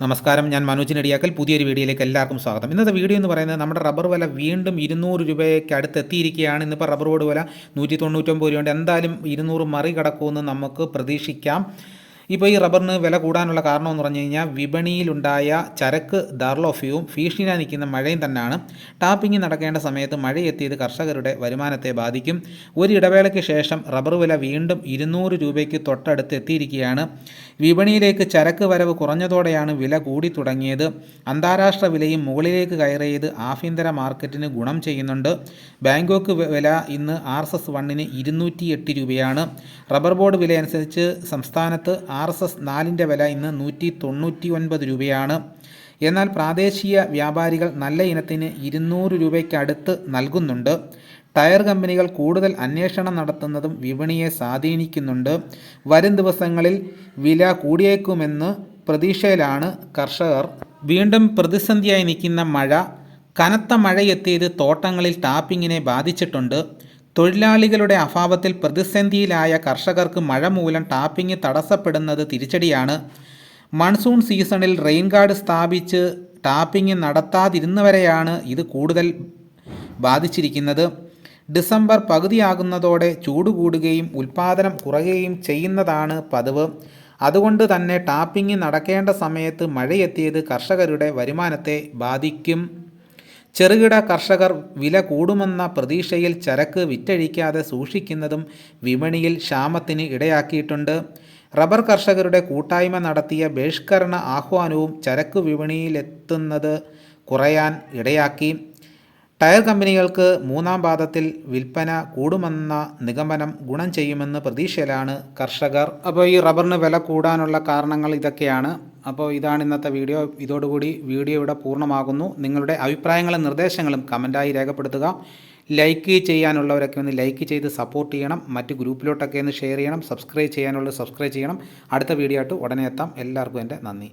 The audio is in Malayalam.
നമസ്കാരം ഞാൻ മനോജ് നെടിയാക്കൽ. പുതിയൊരു വീഡിയോയിലേക്ക് എല്ലാവർക്കും സ്വാഗതം. ഇന്നത്തെ വീഡിയോ എന്ന് പറയുന്നത് നമ്മുടെ റബ്ബർ വില വീണ്ടും ഇരുന്നൂറ് രൂപയ്ക്ക് അടുത്ത് എത്തിയിരിക്കുകയാണ് ഇന്നിപ്പോൾ റബ്ബർ ബോർഡ് വില നൂറ്റി തൊണ്ണൂറ്റൊമ്പത് രൂപയുണ്ട്. എന്തായാലും ഇരുന്നൂറ് മറികടക്കുമെന്ന് നമുക്ക് പ്രതീക്ഷിക്കാം. ഇപ്പോൾ ഈ റബ്ബറിന് വില കൂടാനുള്ള കാരണം എന്ന് പറഞ്ഞു കഴിഞ്ഞാൽ വിപണിയിലുണ്ടായ ചരക്ക് ദർലോഫ്യവും ഭീഷണിയിലാ നിൽക്കുന്ന മഴയും തന്നെയാണ്. ടാപ്പിംഗ് നടക്കേണ്ട സമയത്ത് മഴ എത്തിയത് കർഷകരുടെ വരുമാനത്തെ ബാധിക്കും. ഒരു ഇടവേളയ്ക്ക് ശേഷം റബ്ബർ വില വീണ്ടും ഇരുന്നൂറ് രൂപയ്ക്ക് തൊട്ടടുത്ത് എത്തിയിരിക്കുകയാണ്. വിപണിയിലേക്ക് ചരക്ക് വരവ് കുറഞ്ഞതോടെയാണ് വില കൂടി തുടങ്ങിയത്. അന്താരാഷ്ട്ര വിലയും മുകളിലേക്ക് കയറിയത് ആഭ്യന്തര മാർക്കറ്റിന് ഗുണം ചെയ്യുന്നുണ്ട്. ബാങ്കോക്ക് വില ഇന്ന് ആർ എസ് എസ് വണ്ണിന് ഇരുന്നൂറ്റി രൂപയാണ്. റബ്ബർ ബോർഡ് വില അനുസരിച്ച് സംസ്ഥാനത്ത് ആർ എസ് എസ് നാലിന്റെ വില ഇന്ന് നൂറ്റി തൊണ്ണൂറ്റി ഒൻപത് രൂപയാണ്. എന്നാൽ പ്രാദേശിക വ്യാപാരികൾ നല്ല ഇനത്തിന് ഇരുന്നൂറ് രൂപയ്ക്കടുത്ത് നൽകുന്നുണ്ട്. ടയർ കമ്പനികൾ കൂടുതൽ അന്വേഷണം നടത്തുന്നതും വിപണിയെ സ്വാധീനിക്കുന്നുണ്ട്. വരും ദിവസങ്ങളിൽ വില കൂടിയേക്കുമെന്ന് പ്രതീക്ഷയിലാണ് കർഷകർ. വീണ്ടും പ്രതിസന്ധിയായി നിൽക്കുന്ന മഴ കനത്ത മഴയെത്തിയത് തോട്ടങ്ങളിൽ ടാപ്പിങ്ങിനെ ബാധിച്ചിട്ടുണ്ട്. തൊഴിലാളികളുടെ അഭാവത്തിൽ പ്രതിസന്ധിയിലായ കർഷകർക്ക് മഴ മൂലം ടാപ്പിംഗ് തടസ്സപ്പെടുന്നത് തിരിച്ചടിയാണ്. മൺസൂൺ സീസണിൽ റെയിൻ ഗാർഡ് സ്ഥാപിച്ച് ടാപ്പിംഗ് നടത്താതിരുന്നവരെയാണ് ഇത് കൂടുതൽ ബാധിച്ചിരിക്കുന്നത്. ഡിസംബർ പകുതിയാകുന്നതോടെ ചൂട് കൂടുകയും ഉൽപാദനം കുറയുകയും ചെയ്യുന്നതാണ് പതിവ്. അതുകൊണ്ട് തന്നെ ടാപ്പിംഗ് നടക്കേണ്ട സമയത്ത് മഴയെത്തിയത് കർഷകരുടെ വരുമാനത്തെ ബാധിക്കും. ചെറുകിട കർഷകർ വില കൂടുമെന്ന പ്രതീക്ഷയിൽ ചരക്ക് വിറ്റഴിക്കാതെ സൂക്ഷിക്കുന്നതും വിപണിയിൽ ക്ഷാമത്തിന് ഇടയാക്കിയിട്ടുണ്ട്. റബ്ബർ കർഷകരുടെ കൂട്ടായ്മ നടത്തിയ ബഹിഷ്കരണ ആഹ്വാനവും ചരക്ക് വിപണിയിലെത്തുന്നത് കുറയാൻ ഇടയാക്കി. ടയർ കമ്പനികൾക്ക് മൂന്നാം പാദത്തിൽ വിൽപ്പന കൂടുമെന്ന നിഗമനം ഗുണം ചെയ്യുമെന്ന് പ്രതീക്ഷയിലാണ് കർഷകർ. അപ്പോൾ ഈ റബ്ബറിന് വില കൂടാനുള്ള കാരണങ്ങൾ ഇതൊക്കെയാണ്. അപ്പോൾ ഇതാണ് ഇന്നത്തെ വീഡിയോ. ഇതോടുകൂടി വീഡിയോ ഇവിടെ പൂർണമാകുന്നു. നിങ്ങളുടെ അഭിപ്രായങ്ങളും നിർദ്ദേശങ്ങളും കമന്റായി രേഖപ്പെടുത്തുക. ലൈക്ക് ചെയ്യാനുള്ളവരൊക്കെ ഒന്ന് ലൈക്ക് ചെയ്ത് സപ്പോർട്ട് ചെയ്യണം. മറ്റ് ഗ്രൂപ്പിലോട്ടൊക്കെ ഒന്ന് ഷെയർ ചെയ്യണം. സബ്സ്ക്രൈബ് ചെയ്യാനുള്ളത് സബ്സ്ക്രൈബ് ചെയ്യണം. അടുത്ത വീഡിയോ ആയിട്ട് ഉടനെ എത്താം. എല്ലാവർക്കും എന്റെ നന്ദി.